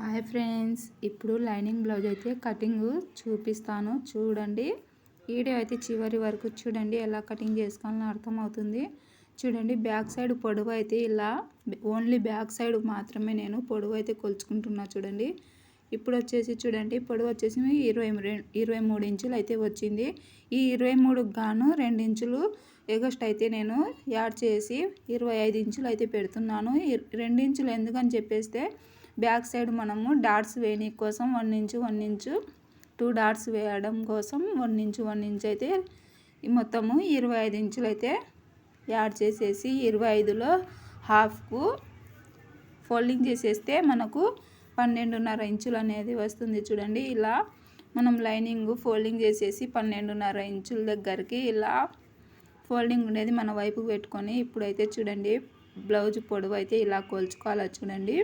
Hi friends ఇప్పుడు lining blouse అయితే cutting చూపిస్తాను. చూడండి. వీడియో అయితే చివరి వరకు చూడండి ఎలా కటింగ్ చేసుకోవాలని అర్థమవుతుంది. చూడండి బ్యాక్ సైడ్ పొడవు అయితే ఇలా ఓన్లీ బ్యాక్ సైడ్ మాత్రమే నేను పొడవు అయితే కొలుచుకుంటున్నా చూడండి. ఇప్పుడు వచ్చేసి చూడండి పొడవు వచ్చేసి ఇరవై ఇరవై మూడు ఇంచులు అయితే వచ్చింది. ఈ ఇరవై మూడుకు గాను రెండు ఇంచులు ఎగస్ట్ అయితే నేను యాడ్ చేసి ఇరవై ఐదు ఇంచులు అయితే పెడుతున్నాను. రెండు ఇంచులు ఎందుకని చెప్పేస్తే బ్యాక్ సైడ్ మనము డాట్స్ వేయని కోసం one inch one inch two dots వేయడం కోసం వన్ ఇంచు వన్ ఇంచు అయితే మొత్తము ఇరవై ఐదు ఇంచులు అయితే యాడ్ చేసేసి ఇరవై ఐదులో హాఫ్కు ఫోల్డింగ్ చేసేస్తే మనకు పన్నెండున్నర ఇంచులు అనేది వస్తుంది చూడండి. ఇలా మనం లైనింగ్ ఫోల్డింగ్ చేసేసి పన్నెండున్నర ఇంచుల దగ్గరికి ఇలా ఫోల్డింగ్ ఉండేది మన వైపు పెట్టుకొని ఇప్పుడైతే చూడండి బ్లౌజ్ పొడవు అయితే ఇలా కొలుచుకోవాలా చూడండి.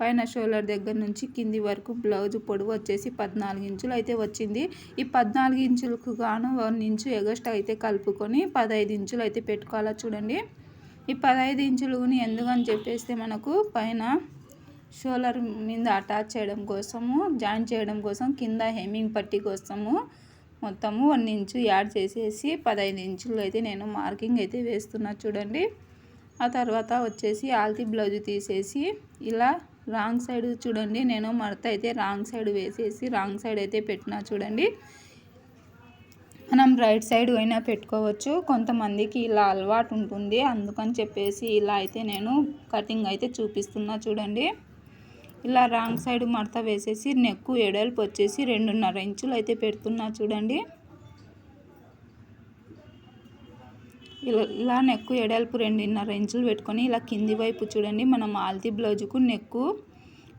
పైన షోల్డర్ దగ్గర నుంచి కింది వరకు బ్లౌజ్ పొడవు వచ్చేసి పద్నాలుగు ఇంచులు అయితే వచ్చింది. ఈ పద్నాలుగు ఇంచులకు గాను వన్ ఇంచు ఎగస్ట్ అయితే కలుపుకొని పదహైదు ఇంచులు అయితే పెట్టుకోవాలా చూడండి. ఈ పదహైదు ఇంచులుని ఎందుకని చెప్పేస్తే మనకు పైన షోలర్ మీద అటాచ్ చేయడం కోసము జాయిన్ చేయడం కోసం కింద హెమ్మింగ్ పట్టి కోసము మొత్తము వన్ ఇంచు యాడ్ చేసేసి పదహైదు ఇంచులు అయితే నేను మార్కింగ్ అయితే వేస్తున్నా చూడండి. ఆ తర్వాత వచ్చేసి ఆల్తీ బ్లౌజ్ తీసేసి ఇలా రాంగ్ సైడ్ చూడండి. నేను మడత అయితే రాంగ్ సైడ్ వేసేసి రాంగ్ సైడ్ అయితే పెట్టినా చూడండి. మనం రైట్ సైడ్ అయినా పెట్టుకోవచ్చు. కొంతమందికి ఇలా అలవాటు ఉంటుంది. అందుకని చెప్పేసి ఇలా అయితే నేను కటింగ్ అయితే చూపిస్తున్నా చూడండి. ఇలా రాంగ్ సైడ్ మడత వేసేసి నెక్కు ఎడల్పు వచ్చేసి రెండున్నర ఇంచులు అయితే పెడుతున్నా చూడండి. ఇలా ఇలా నెక్కు ఎడల్పు రెండున్నర ఇంచులు పెట్టుకొని ఇలా కింది వైపు చూడండి మనం ఆల్తీ బ్లౌజుకు నెక్కు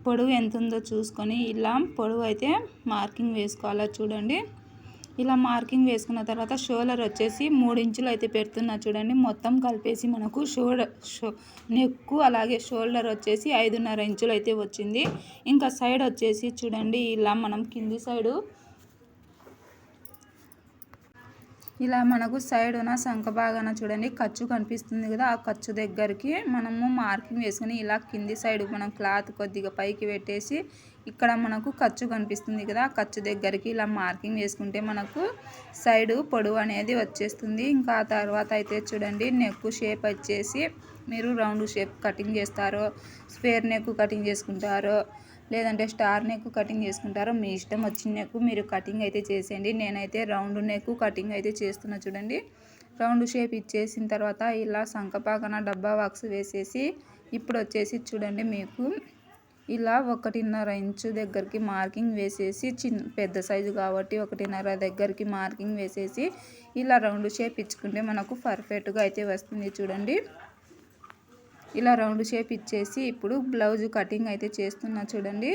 పొడవు ఎంత ఉందో చూసుకొని ఇలా పొడవు అయితే మార్కింగ్ వేసుకోవాలా చూడండి. ఇలా మార్కింగ్ వేసుకున్న తర్వాత షోలర్ వచ్చేసి మూడు ఇంచులు అయితే పెడుతున్నా చూడండి. మొత్తం కలిపేసి మనకు షోల్డర్ షో నెక్కు అలాగే షోల్డర్ వచ్చేసి ఐదున్నర ఇంచులు అయితే వచ్చింది. ఇంకా సైడ్ వచ్చేసి చూడండి ఇలా మనం కింది సైడు ఇలా మనకు సైడ్ ఉన్న సంఖ భాగాన చూడండి ఖర్చు కనిపిస్తుంది కదా ఆ ఖర్చు దగ్గరికి మనము మార్కింగ్ వేసుకుని ఇలా కింది సైడ్ మనం క్లాత్ కొద్దిగా పైకి పెట్టేసి ఇక్కడ మనకు ఖర్చు కనిపిస్తుంది కదా ఆ ఖర్చు దగ్గరికి ఇలా మార్కింగ్ వేసుకుంటే మనకు సైడు పొడవు అనేది వచ్చేస్తుంది. ఇంకా ఆ తర్వాత అయితే చూడండి నెక్ షేప్ వచ్చేసి మీరు రౌండ్ షేప్ కటింగ్ చేస్తారో స్క్వేర్ నెక్ కటింగ్ చేసుకుంటారో లేదంటే స్టార్ నెక్ కటింగ్ చేసుకుంటారో మీ ఇష్టం వచ్చిన నెక్ మీరు కటింగ్ అయితే చేసేయండి. నేనైతే రౌండ్ నెక్ కటింగ్ అయితే చేస్తున్నా చూడండి. రౌండ్ షేప్ ఇచ్చేసిన తర్వాత ఇలా సంకపాకన డబ్బా బాక్స్ వేసేసి ఇప్పుడు వచ్చేసి చూడండి మీకు ఇలా ఒకటిన్నర ఇంచు దగ్గరికి మార్కింగ్ వేసేసి చిన్న పెద్ద సైజు కాబట్టి ఒకటిన్నర దగ్గరికి మార్కింగ్ వేసేసి ఇలా రౌండ్ షేప్ ఇచ్చుకుంటే మనకు పర్ఫెక్ట్గా అయితే వస్తుంది చూడండి. ఇలా రౌండ్ షేప్ ఇచ్చేసి ఇప్పుడు బ్లౌజ్ కటింగ్ అయితే చేస్తున్నా చూడండి.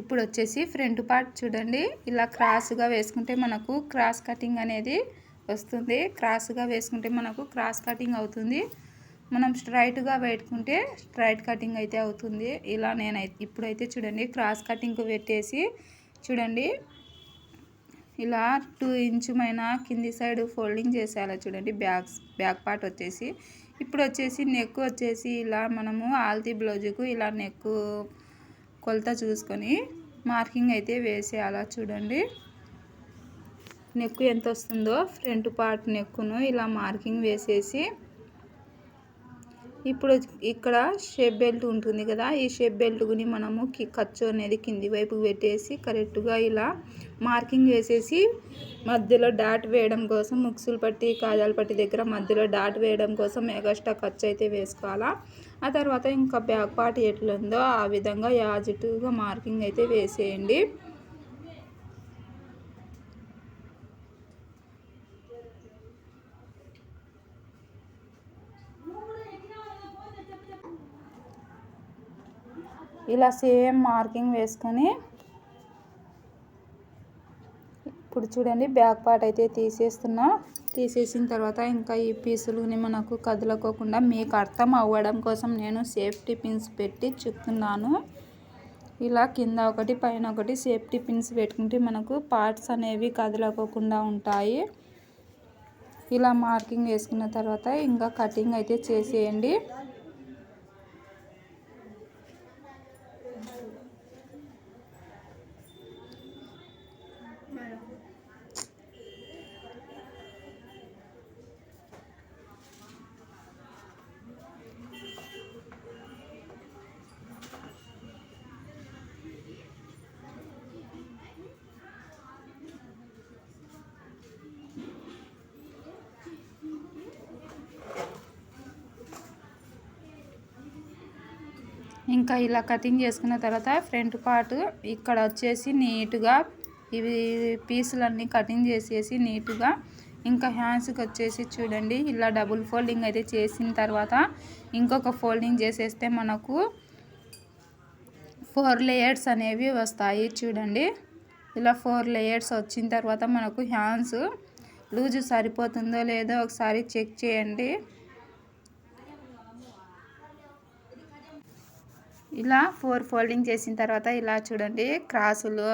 ఇప్పుడు వచ్చేసి ఫ్రంట్ పార్ట్ చూడండి. ఇలా క్రాస్గా వేసుకుంటే మనకు క్రాస్ కటింగ్ అనేది వస్తుంది. క్రాస్గా వేసుకుంటే మనకు క్రాస్ కటింగ్ అవుతుంది. మనం స్ట్రైట్గా పెట్టుకుంటే స్ట్రైట్ కటింగ్ అయితే అవుతుంది. ఇలా నేను ఇప్పుడైతే చూడండి క్రాస్ కటింగ్ పెట్టేసి చూడండి. ఇలా టూ ఇంచుమైన కింది సైడ్ ఫోల్డింగ్ చేసేయాలి చూడండి బ్యాక్ బ్యాక్ పార్ట్ వచ్చేసి. ఇప్పుడు వచ్చేసి నెక్ వచ్చేసి ఇలా మనము ఆల్తీ బ్లౌజుకు ఇలా నెక్ కొలత చూసుకొని మార్కింగ్ అయితే వేసేయాలా చూడండి. నెక్ ఎంత వస్తుందో ఫ్రంట్ పార్ట్ నెక్కును ఇలా మార్కింగ్ వేసేసి ఇప్పుడు ఇక్కడ షేప్ బెల్ట్ ఉంటుంది కదా ఈ షేప్ బెల్ట్ని మనము ఖర్చు అనేది కింది వైపు పెట్టేసి కరెక్ట్గా ఇలా మార్కింగ్ వేసేసి మధ్యలో డాట్ వేయడం కోసం ముక్సులు పట్టి కాజాల పట్టి దగ్గర మధ్యలో డాట్ వేయడం కోసం ఎగస్ట్రా ఖర్చు అయితే వేసుకోవాలా. ఆ తర్వాత ఇంకా బ్యాక్ పార్ట్ ఎట్లుందో ఆ విధంగా యాజిటివ్గా మార్కింగ్ అయితే వేసేయండి. ఇలా సేమ్ మార్కింగ్ వేసుకొని ఇప్పుడు చూడండి బ్యాక్ పార్ట్ అయితే తీసేస్తున్నా. తీసేసిన తర్వాత ఇంకా ఈ పీసులని మనకు కదలకోకుండా మీకు అర్థం అవ్వడం కోసం నేను సేఫ్టీ పిన్స్ పెట్టి చెప్తున్నాను. ఇలా కింద ఒకటి పైన ఒకటి సేఫ్టీ పిన్స్ పెట్టుకుంటే మనకు పార్ట్స్ అనేవి కదలకోకుండా ఉంటాయి. ఇలా మార్కింగ్ వేసుకున్న తర్వాత ఇంకా కటింగ్ అయితే చేసేయండి. ఇంకా ఇలా కటింగ్ చేసుకున్న తర్వాత ఫ్రంట్ పార్ట్ ఇక్కడ వచ్చేసి నీట్గా ఇవి పీసులన్నీ కటింగ్ చేసేసి నీట్గా ఇంకా హ్యాండ్స్కి వచ్చేసి చూడండి ఇలా డబుల్ ఫోల్డింగ్ అయితే చేసిన తర్వాత ఇంకొక ఫోల్డింగ్ చేసేస్తే మనకు ఫోర్ లేయర్స్ అనేవి వస్తాయి చూడండి. ఇలా ఫోర్ లేయర్స్ వచ్చిన తర్వాత మనకు హ్యాండ్స్ లూజు సరిపోతుందో లేదో ఒకసారి చెక్ చేయండి. ఇలా ఫోర్ ఫోల్డింగ్ చేసిన తర్వాత ఇలా చూడండి క్రాసులు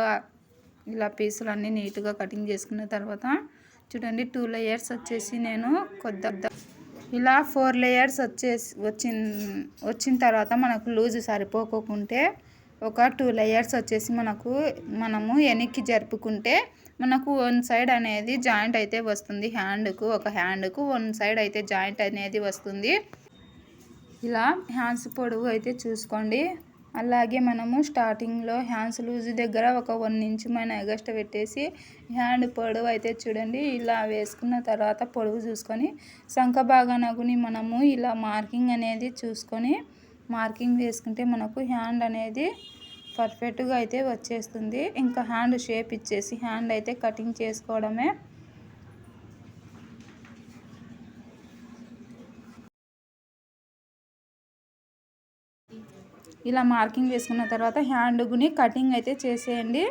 ఇలా పీసులు అన్నీ నీట్గా కటింగ్ చేసుకున్న తర్వాత చూడండి టూ లేయర్స్ వచ్చేసి నేను కొద్ది ఇలా ఫోర్ లేయర్స్ వచ్చేసి వచ్చిన వచ్చిన తర్వాత మనకు లూజ్ సరిపోకుంటే ఒక టూ లేయర్స్ వచ్చేసి మనకు మనము వెనక్కి జరుపుకుంటే మనకు వన్ సైడ్ అనేది జాయింట్ అయితే వస్తుంది. హ్యాండ్కు ఒక హ్యాండ్కు వన్ సైడ్ అయితే జాయింట్ అనేది వస్తుంది. ఇలా హ్యాండ్స్ పొడవు అయితే చూసుకోండి. అలాగే మనము స్టార్టింగ్లో హ్యాండ్స్ లూజ్ దగ్గర ఒక వన్ ఇంచ్ మన ఎగస్ట్ పెట్టేసి హ్యాండ్ పొడవు అయితే చూడండి. ఇలా వేసుకున్న తర్వాత పొడవు చూసుకొని శంఖ భాగానగుని మనము ఇలా మార్కింగ్ అనేది చూసుకొని మార్కింగ్ వేసుకుంటే మనకు హ్యాండ్ అనేది పర్ఫెక్ట్గా అయితే వచ్చేస్తుంది. ఇంకా హ్యాండ్ షేప్ ఇచ్చేసి హ్యాండ్ అయితే కటింగ్ చేసుకోవడమే ఇలా మార్కింగ్ వేసుకున్న తర్వాత హ్యాండ్గుని కటింగ్ అయితే చేసేయండి.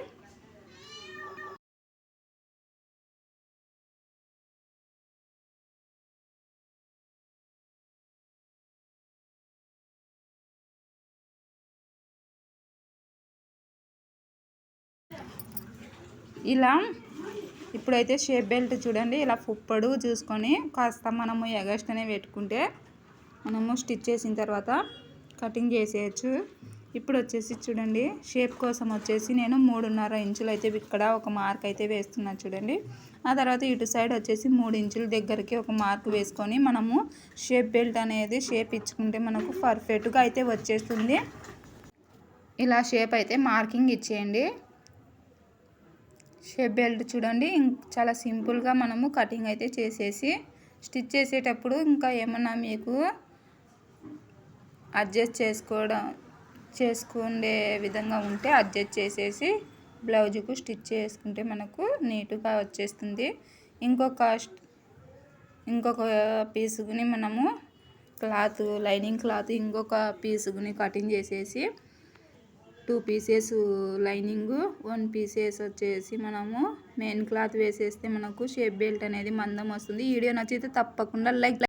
ఇలా ఇప్పుడైతే షేప్ బెల్ట్ చూడండి ఇలా పొడుగు చూసుకొని కాస్త మనము ఎగస్ట్నే పెట్టుకుంటే మనము స్టిచ్ చేసిన తర్వాత కటింగ్ చేసేయచ్చు. ఇప్పుడు వచ్చేసి చూడండి షేప్ కోసం వచ్చేసి నేను మూడున్నర ఇంచులు అయితే ఇక్కడ ఒక మార్క్ అయితే వేస్తున్నాను చూడండి. ఆ తర్వాత ఇటు సైడ్ వచ్చేసి మూడు ఇంచుల దగ్గరికి ఒక మార్క్ వేసుకొని మనము షేప్ బెల్ట్ అనేది షేప్ ఇచ్చుకుంటే మనకు పర్ఫెక్ట్గా అయితే వచ్చేస్తుంది. ఇలా షేప్ అయితే మార్కింగ్ ఇచ్చేయండి. షేప్ బెల్ట్ చూడండి చాలా సింపుల్గా మనము కటింగ్ అయితే చేసేసి స్టిచ్ చేసేటప్పుడు ఇంకా ఏమన్నా మీకు అడ్జస్ట్ చేసుకోవడం చేసుకునే విధంగా ఉంటే అడ్జస్ట్ చేసేసి బ్లౌజుకు స్టిచ్ చేసుకుంటే మనకు నీట్గా వచ్చేస్తుంది. ఇంకొక ఇంకొక పీసుకుని మనము క్లాత్ లైనింగ్ క్లాత్ ఇంకొక పీసుకుని కటింగ్ చేసేసి two pieces lining one pieces వచ్చేసి మనము మెయిన్ క్లాత్ వేసేస్తే మనకు షేప్ బెల్ట్ అనేది మందం వస్తుంది. వీడియో నచ్చితే తప్పకుండా లైక్